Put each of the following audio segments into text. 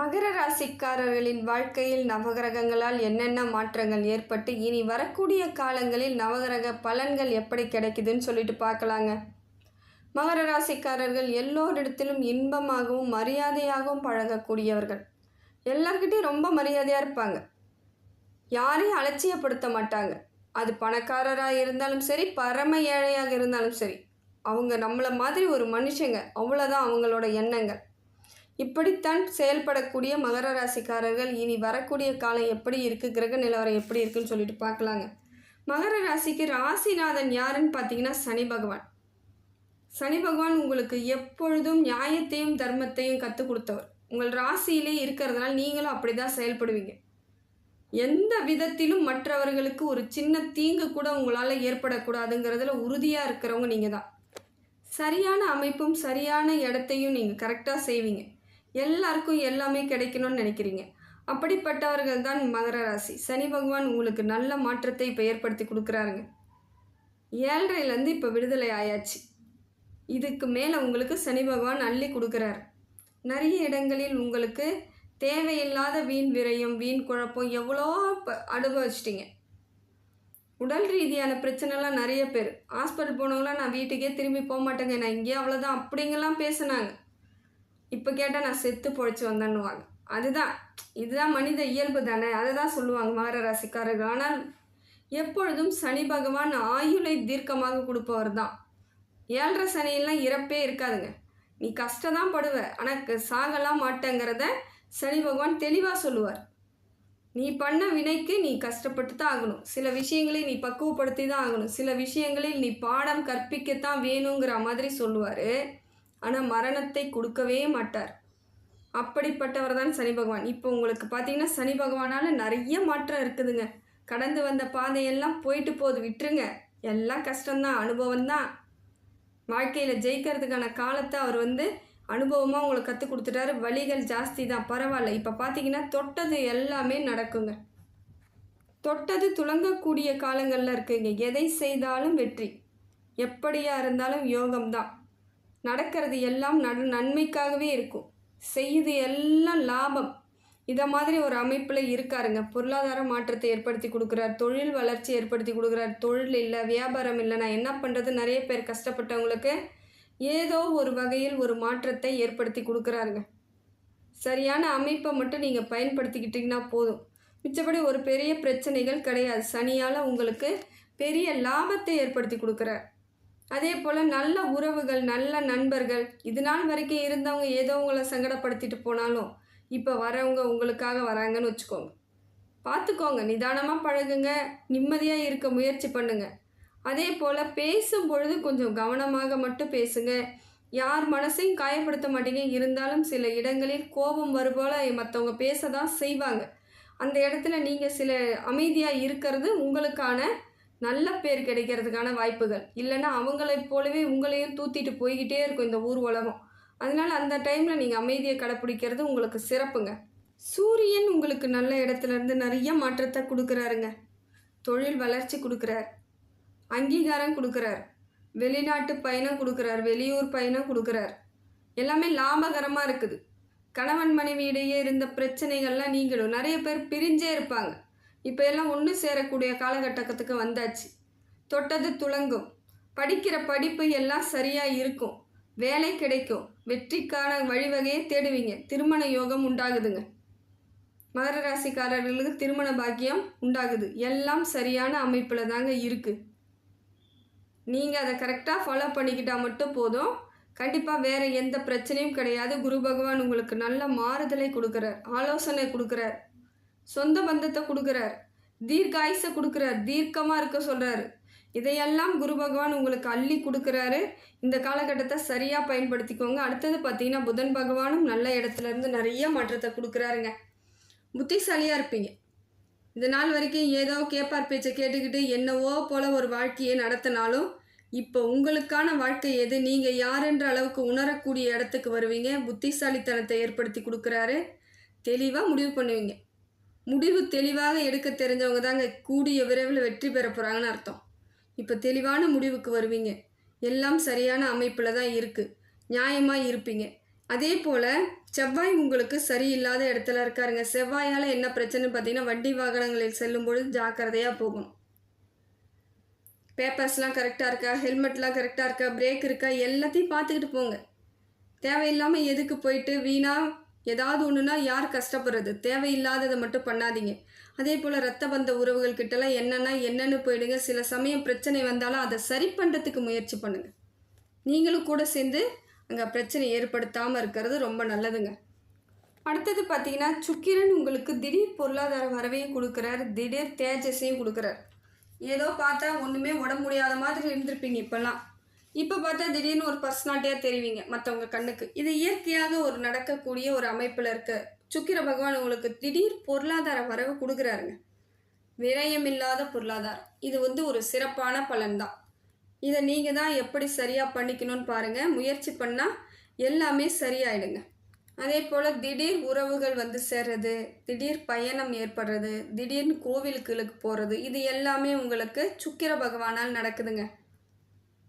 மகர ராசிக்காரர்களின் வாழ்க்கையில் நவகிரகங்களால் என்னென்ன மாற்றங்கள் ஏற்பட்டு இனி வரக்கூடிய காலங்களில் நவகிரக பலன்கள் எப்படி கிடைக்குதுன்னு சொல்லிட்டு பார்க்கலாங்க. மகர ராசிக்காரர்கள் எல்லோரிடத்திலும் இன்பமாகவும் மரியாதையாகவும் பழகக்கூடியவர்கள். எல்லார்கிட்டையும் ரொம்ப மரியாதையாக இருப்பாங்க. யாரையும் அலட்சியப்படுத்த மாட்டாங்க. அது பணக்காரராக இருந்தாலும் சரி பரம ஏழையாக இருந்தாலும் சரி. அவங்க நம்மளை மாதிரி ஒரு மனுஷங்க. அவ்வளோதான் அவங்களோட எண்ணங்கள். இப்படித்தான் செயல்படக்கூடிய மகர ராசிக்காரர்கள் இனி வரக்கூடிய காலம் எப்படி இருக்குது கிரக நிலவரம் எப்படி இருக்குன்னு சொல்லிட்டு பார்க்கலாங்க. மகர ராசிக்கு ராசிநாதன் யாருன்னு பார்த்தீங்கன்னா சனி பகவான். சனி பகவான் உங்களுக்கு எப்பொழுதும் நியாயத்தையும் தர்மத்தையும் கற்றுக் கொடுத்தவர். உங்கள் ராசியிலே இருக்கிறதுனால நீங்களும் அப்படி தான் செயல்படுவீங்க. எந்த விதத்திலும் மற்றவர்களுக்கு ஒரு சின்ன தீங்கு கூட உங்களால் ஏற்படக்கூடாதுங்கிறதுல உறுதியாக இருக்கிறவங்க நீங்கள் தான் சரியான அமைப்பும் சரியான இடத்தையும் நீங்கள் கரெக்டாக செய்வீங்க. எல்லாருக்கும் எல்லாமே கிடைக்கணும்னு நினைக்கிறீங்க. அப்படிப்பட்டவர்கள் தான் மகர ராசி. சனி பகவான் உங்களுக்கு நல்ல மாற்றத்தை இப்போ ஏற்படுத்தி கொடுக்குறாருங்க. ஏழரைலேருந்து இப்போ விடுதலை ஆயாச்சு. இதுக்கு மேலே உங்களுக்கு சனி பகவான் அள்ளி கொடுக்குறாரு. நிறைய இடங்களில் உங்களுக்கு தேவையில்லாத வீண் விரயம் வீண் குழப்பம் எவ்வளோ இப்போ அனுபவிச்சிட்டிங்க. உடல் ரீதியான பிரச்சனைலாம் நிறைய பேர். ஹாஸ்பிட்டல் போனவங்களாம் நான் வீட்டுக்கே திரும்பி போக மாட்டேங்க நான் இங்கேயே அவ்வளோதான் அப்படிங்கெல்லாம் பேசுனாங்க. இப்போ கேட்டால் நான் செத்து பொழைச்சி வந்தேன்னுவாங்க. அதுதான் இதுதான் மனித இயல்பு தானே. அதை தான் சொல்லுவாங்க மகர ராசிக்காரர்கள். ஆனால் எப்பொழுதும் சனி பகவான் ஆயுளை தீர்க்கமாக கொடுப்பவர் தான். ஏழரை சனியெல்லாம் இறப்பே இருக்காதுங்க. நீ கஷ்டம் தான் படுவ ஆனால் சாகலாம் மாட்டேங்கிறத சனி பகவான் தெளிவாக சொல்லுவார். நீ பண்ண வினைக்கு நீ கஷ்டப்பட்டு தான் ஆகணும். சில விஷயங்களை நீ பக்குவப்படுத்தி தான் ஆகணும். சில விஷயங்களில் நீ பாடம் கற்பிக்கத்தான் வேணுங்கிற மாதிரி சொல்லுவார். ஆனால் மரணத்தை கொடுக்கவே மாட்டார். அப்படிப்பட்டவர் தான் சனி பகவான். இப்போ உங்களுக்கு பார்த்தீங்கன்னா சனி பகவானால் நிறைய மாற்றம் இருக்குதுங்க. கடந்து வந்த பாதையெல்லாம் போயிட்டு போகுது. விட்டுருங்க. எல்லாம் கஷ்டம்தான் அனுபவம் தான் வாழ்க்கையில் ஜெயிக்கிறதுக்கான காலத்தை அவர் வந்து அனுபவமாக உங்களுக்கு கற்றுக் கொடுத்துட்டாரு. வழிகள் ஜாஸ்தி தான் பரவாயில்ல. இப்போ பார்த்தீங்கன்னா தொட்டது எல்லாமே நடக்குங்க. தொட்டது துளங்கக்கூடிய காலங்களில் இருக்குங்க. எதை செய்தாலும் வெற்றி. எப்படியாக இருந்தாலும் யோகம்தான். நடக்கிறது எல்லாம் நடு நன்மைக்காகவே இருக்கும். செய்யுது எல்லாம் லாபம். இதை மாதிரி ஒரு அமைப்பில் இருக்காருங்க. பொருளாதார மாற்றத்தை ஏற்படுத்தி கொடுக்குறார். தொழில் வளர்ச்சி ஏற்படுத்தி கொடுக்குறார். தொழில் இல்லை வியாபாரம் இல்லை நான் என்ன பண்ணுறது நிறைய பேர் கஷ்டப்பட்டவங்களுக்கு ஏதோ ஒரு வகையில் ஒரு மாற்றத்தை ஏற்படுத்தி கொடுக்குறாருங்க. சரியான அமைப்பை மட்டும் நீங்கள் பயன்படுத்திக்கிட்டிங்கன்னா போதும். மிச்சப்படி ஒரு பெரிய பிரச்சனைகள் கிடையாது. சனியால் உங்களுக்கு பெரிய லாபத்தை ஏற்படுத்தி கொடுக்குறார். அதே போல் நல்ல உறவுகள் நல்ல நண்பர்கள் இது நாள் வரைக்கும் இருந்தவங்க ஏதோ உங்களை சங்கடப்படுத்திட்டு போனாலும் இப்போ வரவங்க உங்களுக்காக வராங்கன்னு வச்சுக்கோங்க. பார்த்துக்கோங்க நிதானமாக பழகுங்க நிம்மதியாக இருக்க முயற்சி பண்ணுங்க. அதே போல் பேசும் பொழுது கொஞ்சம் கவனமாக மட்டும் பேசுங்க. யார் மனசையும் காயப்படுத்த மாட்டீங்க. இருந்தாலும் சில இடங்களில் கோபம் வருபோல் மற்றவங்க பேச தான் செய்வாங்க. அந்த இடத்துல நீங்கள் சில அமைதியாக இருக்கிறது உங்களுக்கான நல்ல பேர் கிடைக்கிறதுக்கான வாய்ப்புகள். இல்லைன்னா அவங்களைப் போலவே உங்களையும் தூத்திட்டு போய்கிட்டே இருக்கும் இந்த ஊர் உலகம் அதனால் அந்த டைமில் நீங்கள் அமைதியை கடைப்பிடிக்கிறது உங்களுக்கு சிறப்புங்க. சூரியன் உங்களுக்கு நல்ல இடத்துல இருந்து நிறைய மாற்றத்தை கொடுக்குறாருங்க. தொழில் வளர்ச்சி கொடுக்குறார். அங்கீகாரம் கொடுக்குறார். வெளிநாட்டு பயணம் கொடுக்குறார். வெளியூர் பயணம் கொடுக்குறார். எல்லாமே லாபகரமாக இருக்குது. கணவன் மனைவி இடையே இருந்த பிரச்சனைகள்லாம் நீங்களும் நிறைய பேர் பிரிஞ்சே இருப்பாங்க. இப்போ எல்லாம் ஒன்று சேரக்கூடிய காலகட்டத்துக்கு வந்தாச்சு. தொட்டது துளங்கும். படிக்கிற படிப்பு எல்லாம் சரியாக இருக்கும். வேலை கிடைக்கும். வெற்றிக்கான வழிவகையை தேடுவீங்க. திருமண யோகம் உண்டாகுதுங்க. மகர ராசிக்காரர்களுக்கு திருமண பாக்கியம் உண்டாகுது. எல்லாம் சரியான அமைப்பில் தாங்க இருக்குது நீங்கள் அதை கரெக்டாக ஃபாலோ பண்ணிக்கிட்டால் மட்டும் போதும். கண்டிப்பாக வேறு எந்த பிரச்சனையும் கிடையாது. குரு பகவான் உங்களுக்கு நல்ல மாறுதலை கொடுக்குறார். ஆலோசனை கொடுக்குறார். சொந்த பந்தத்தை கொடுக்குறார். தீர்க்காயுசை கொடுக்குறார். தீர்க்கமாக இருக்க சொல்கிறாரு இதையெல்லாம் குரு பகவான் உங்களுக்கு அள்ளி கொடுக்குறாரு. இந்த காலகட்டத்தை சரியாக பயன்படுத்திக்கோங்க. அடுத்தது பார்த்தீங்கன்னா புதன் பகவானும் நல்ல இடத்துல இருந்து நிறைய மாற்றத்தை கொடுக்குறாருங்க. புத்திசாலியாக இருப்பீங்க. இந்த நாள் வரைக்கும் ஏதோ கேப்பார் பேச்சை கேட்டுக்கிட்டு என்னவோ போல் ஒரு வாழ்க்கையை நடத்தினாலும் இப்போ உங்களுக்கான வாழ்க்கை எது? நீங்கள் யாருன்ற அளவுக்கு உணரக்கூடிய இடத்துக்கு வருவீங்க. புத்திசாலித்தனத்தை ஏற்படுத்தி கொடுக்குறாரு. தெளிவாக முடிவு பண்ணுவீங்க. முடிவு தெளிவாக எடுக்க தெரிஞ்சவங்க தாங்க கூடிய விரைவில் வெற்றி பெற போகிறாங்கன்னு அர்த்தம். இப்போ தெளிவான முடிவுக்கு வருவீங்க. எல்லாம் சரியான அமைப்பில் தான் இருக்குது நியாயமாக இருப்பீங்க. அதே போல் செவ்வாய் உங்களுக்கு சரியில்லாத இடத்துல இருக்காருங்க. செவ்வாயால் என்ன பிரச்சனைன்னு பார்த்தீங்கன்னா வண்டி வாகனங்களில் செல்லும் பொழுது ஜாக்கிரதையாக போகணும் பேப்பர்ஸ்லாம் கரெக்டாக இருக்கா? ஹெல்மெட்லாம் கரெக்டாக இருக்கா? பிரேக் இருக்கா? எல்லாத்தையும் பார்த்துக்கிட்டு போங்க. தேவையில்லாமல் எதுக்கு போயிட்டு வீணாக ஏதாவது ஒன்றுனா யார் கஷ்டப்படுறது? தேவையில்லாததை மட்டும் பண்ணாதீங்க. அதே போல் ரத்த பந்த உறவுகள் கிட்டலாம் என்னென்னா என்னென்னு போயிடுங்க. சில சமயம் பிரச்சனை வந்தாலும் அதை சரி பண்ணுறதுக்கு முயற்சி பண்ணுங்கள் நீங்களும் கூட சேர்ந்து அங்கே பிரச்சனை ஏற்படுத்தாமல் இருக்கிறது ரொம்ப நல்லதுங்க. அடுத்தது பார்த்தீங்கன்னா சுக்கிரன் உங்களுக்கு திடீர் பொருளாதார வரவையும் கொடுக்குறாரு. திடீர் தேஜஸையும் கொடுக்குறாரு. ஏதோ பார்த்தா ஒன்றுமே உடம்பு முடியாத மாதிரி இருந்திருப்பீங்க இப்போல்லாம். இப்போ பார்த்தா திடீர்னு ஒரு பர்சனாலிட்டியாக தெரிவிங்க மற்றவங்க கண்ணுக்கு. இது இயற்கையாக ஒரு நடக்கக்கூடிய ஒரு அமைப்பில் இருக்க. சுக்கிர பகவான் உங்களுக்கு திடீர் பொருளாதார வரவு கொடுக்குறாருங்க. விரயமில்லாத பொருளாதாரம். இது வந்து ஒரு சிறப்பான பலன்தான். இதை நீங்கள் தான் எப்படி சரியாக பண்ணிக்கணும்னு பாருங்கள் முயற்சி பண்ணால் எல்லாமே சரியாயிடுங்க. அதே போல் திடீர் உறவுகள் வந்து சேர்றது திடீர் பயணம் ஏற்படுறது திடீர்னு கோவிலுக்கு போகிறது இது எல்லாமே உங்களுக்கு சுக்கிர பகவானால் நடக்குதுங்க.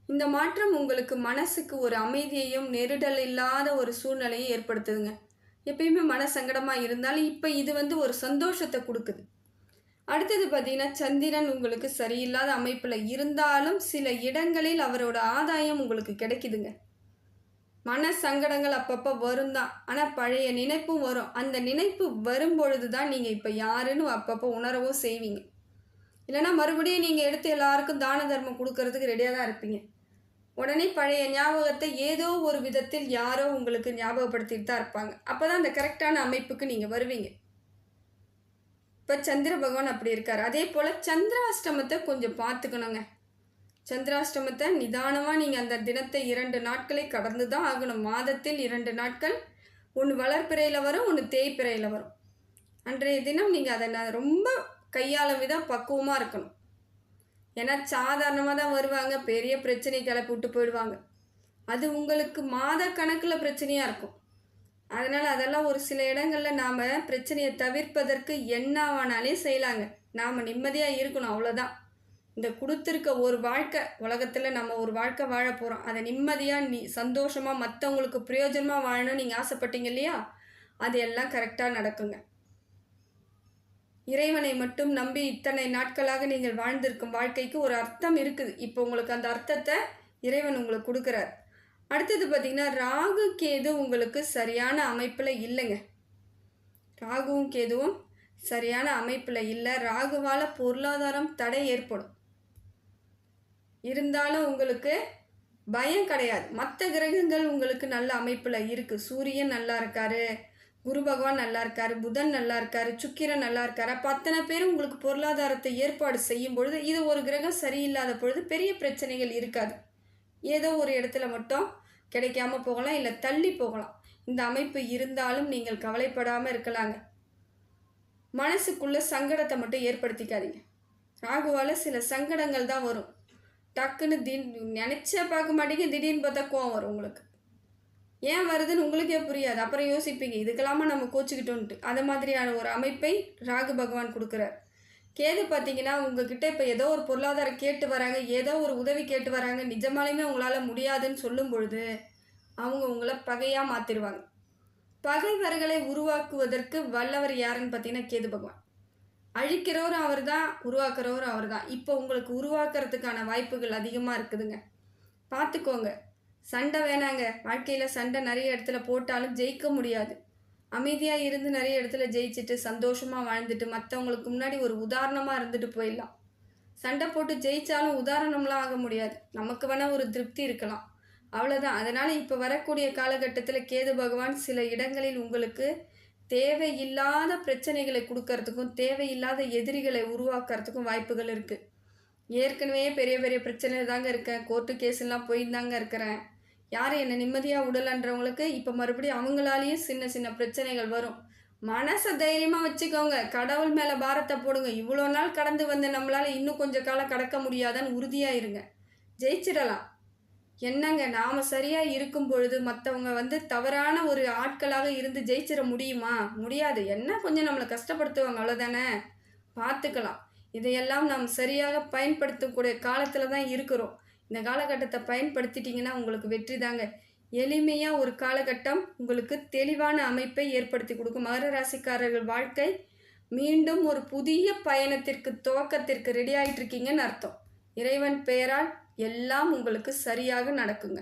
இந்த மாற்றம் உங்களுக்கு மனசுக்கு ஒரு அமைதியையும் நெருடல் இல்லாத ஒரு சூழ்நிலையை ஏற்படுத்துதுங்க. எப்பயுமே மன சங்கடமாக இருந்தாலும் இப்போ இது வந்து ஒரு சந்தோஷத்தை கொடுக்குது. அடுத்தது பார்த்தீங்கன்னா சந்திரன் உங்களுக்கு சரியில்லாத அமைப்பில் இருந்தாலும் சில இடங்களில் அவரோட ஆதாயம் உங்களுக்கு கிடைக்குதுங்க. மன சங்கடங்கள் அப்பப்போ வரும் தான். ஆனால் பழைய நினைப்பும் வரும். அந்த நினைப்பு வரும்பொழுது தான் நீங்கள் இப்போ யாருன்னு அப்பப்போ உணரவும் செய்வீங்க. இல்லைன்னா மறுபடியும் நீங்கள் எடுத்து எல்லாருக்கும் தான தர்மம் கொடுக்கறதுக்கு ரெடியாக தான் இருப்பீங்க. உடனே பழைய ஞாபகத்தை ஏதோ ஒரு விதத்தில் யாரோ உங்களுக்கு ஞாபகப்படுத்திட்டு தான் இருப்பாங்க. அப்போ தான் அந்த கரெக்டான அமைப்புக்கு நீங்கள் வருவீங்க. இப்போ சந்திர பகவான் அப்படி இருக்கார். அதே போல் சந்திராஷ்டமத்தை கொஞ்சம் பார்த்துக்கணுங்க. சந்திராஷ்டமத்தை நிதானமாக நீங்கள் அந்த தினத்தை இரண்டு நாட்களை கடந்து தான் ஆகணும். மாதத்தில் இரண்டு நாட்கள் ஒன்று வளர்ப்பிறையில் வரும் ஒன்று தேய்ப்பிறையில் வரும். அன்றைய தினம் நீங்கள் அதை நான் ரொம்ப கையாள விதம் பக்குவமாக இருக்கணும். ஏன்னா சாதாரணமாக தான் வருவாங்க பெரிய பிரச்சனை கிளப்பி விட்டு போயிடுவாங்க. அது உங்களுக்கு மாத கணக்கில் பிரச்சனையாக இருக்கும். அதனால் அதெல்லாம் ஒரு சில இடங்களில் நாம் பிரச்சனையை தவிர்ப்பதற்கு என்ன ஆனாலே செய்யலாங்க. நாம் நிம்மதியாக இருக்கணும் அவ்வளோதான் இந்த கொடுத்துருக்க ஒரு வாழ்க்கை உலகத்தில் நம்ம ஒரு வாழ்க்கை வாழ போகிறோம் அதை நிம்மதியாக நீ சந்தோஷமாக மற்றவங்களுக்கு பிரயோஜனமாக வாழணும்னு நீங்கள் ஆசைப்பட்டீங்க இல்லையா? அது எல்லாம் கரெக்டாக நடக்குங்க. இறைவனை மட்டும் நம்பி இத்தனை நாட்களாக நீங்கள் வாழ்ந்திருக்கும் வாழ்க்கைக்கு ஒரு அர்த்தம் இருக்குது. இப்போ உங்களுக்கு அந்த அர்த்தத்தை இறைவன் உங்களுக்கு கொடுக்குறார். அடுத்தது பார்த்திங்கன்னா ராகு கேது உங்களுக்கு சரியான அமைப்பில் இல்லைங்க. ராகுவும் கேதுவும் சரியான அமைப்பில் இல்லை. ராகுவால் பொருளாதாரம் தடை ஏற்படும். இருந்தாலும் உங்களுக்கு பயம் கிடையாது. மற்ற கிரகங்கள் உங்களுக்கு நல்ல அமைப்பில் இருக்குது சூரியன் நல்லா இருக்காரு. குரு பகவான் நல்லா இருக்காரு புதன் நல்லா இருக்காரு சுக்கிரன் நல்லா இருக்காரு. அப்போ அத்தனை பேரும் உங்களுக்கு பொருளாதாரத்தை ஏற்பாடு செய்யும் பொழுது இது ஒரு கிரகம் சரியில்லாத பொழுது பெரிய பிரச்சனைகள் இருக்காது. ஏதோ ஒரு இடத்துல மட்டும் கிடைக்காம போகலாம் இல்லை தள்ளி போகலாம். இந்த அமைப்பு இருந்தாலும் நீங்கள் கவலைப்படாமல் இருக்கலாங்க. மனசுக்குள்ள சங்கடத்தை மட்டும் ஏற்படுத்திக்காதீங்க. ராகுவால் சில சங்கடங்கள் தான் வரும். டக்குன்னு தி நினச்ச பார்க்க மாட்டேங்க திடீர்னு பார்த்தா கோவம் வரும் உங்களுக்கு. ஏன் வருதுன்னு உங்களுக்கே புரியாது. அப்புறம் யோசிப்பீங்க இதுக்கெல்லாமா நம்ம கோச்சிக்கிட்டோன்ட்டு. அது மாதிரியான ஒரு அமைப்பை ராகு பகவான் கொடுக்குறார். கேது பார்த்தீங்கன்னா உங்ககிட்ட இப்போ ஏதோ ஒரு பொருளாதாரம் கேட்டு வராங்க ஏதோ ஒரு உதவி கேட்டு வராங்க நிஜமாலையுமே உங்களால் முடியாதுன்னு சொல்லும் பொழுது அவங்க உங்களை பகையாக மாற்றிடுவாங்க பகைவர்களை உருவாக்குவதற்கு வல்லவர் யாருன்னு பார்த்தீங்கன்னா கேது பகவான். அழிக்கிறவரும் அவர் தான் உருவாக்குறவரும் அவர் தான் இப்போ உங்களுக்கு உருவாக்குறதுக்கான வாய்ப்புகள் அதிகமாக இருக்குதுங்க. பார்த்துக்கோங்க. சண்டை வேணாங்க. வாழ்க்கையில் சண்டை நிறைய இடத்துல போட்டாலும் ஜெயிக்க முடியாது. அமைதியாக இருந்து நிறைய இடத்துல ஜெயிச்சுட்டு சந்தோஷமாக வாழ்ந்துட்டு மற்றவங்களுக்கு முன்னாடி ஒரு உதாரணமாக இருந்துட்டு போயிடலாம். சண்டை போட்டு ஜெயித்தாலும் உதாரணம்லாம் ஆக முடியாது. நமக்கு வேணால் ஒரு திருப்தி இருக்கலாம். அவ்வளோதான் அதனால் இப்போ வரக்கூடிய காலகட்டத்தில் கேது பகவான் சில இடங்களில் உங்களுக்கு தேவையில்லாத பிரச்சனைகளை கொடுக்கறதுக்கும் தேவையில்லாத எதிரிகளை உருவாக்குறதுக்கும் வாய்ப்புகள் இருக்குது ஏற்கனவே பெரிய பெரிய பிரச்சனை தாங்க இருக்கேன். கோர்ட்டு கேஸ்லாம் போயிருந்தாங்க இருக்கிறேன். யார் என்னை நிம்மதியாக விடலன்றவங்களுக்கு இப்போ மறுபடியும் அவங்களாலேயும் சின்ன சின்ன பிரச்சனைகள் வரும். மனசை தைரியமாக வச்சுக்கோங்க. கடவுள் மேலே பாரத்தை போடுங்க. இவ்வளோ நாள் கடந்து வந்து நம்மளால் இன்னும் கொஞ்சம் காலம் கடக்க முடியாதான்னு உறுதியாக இருங்க. ஜெயிச்சிடலாம். என்னங்க நாம் சரியாக இருக்கும் பொழுது மற்றவங்க வந்து தவறான ஒரு ஆட்களாக இருந்து ஜெயிச்சிட முடியுமா? முடியாது. என்ன கொஞ்சம் நம்மளை கஷ்டப்படுத்துவாங்க அவ்வளோதானே பார்த்துக்கலாம். இதையெல்லாம் நாம் சரியாக பயன்படுத்தக்கூடிய காலத்தில் தான் இருக்கிறோம். இந்த காலகட்டத்தை பயன்படுத்திட்டிங்கன்னா உங்களுக்கு வெற்றி தாங்க. எளிமையாக ஒரு காலகட்டம் உங்களுக்கு தெளிவான அமைப்பை ஏற்படுத்தி கொடுக்கும். மகர ராசிக்காரர்கள் வாழ்க்கை மீண்டும் ஒரு புதிய பயணத்திற்கு துவக்கத்திற்கு ரெடி ஆகிட்டு இருக்கீங்கன்னு அர்த்தம். இறைவன் பெயரால் எல்லாம் உங்களுக்கு சரியாக நடக்குங்க.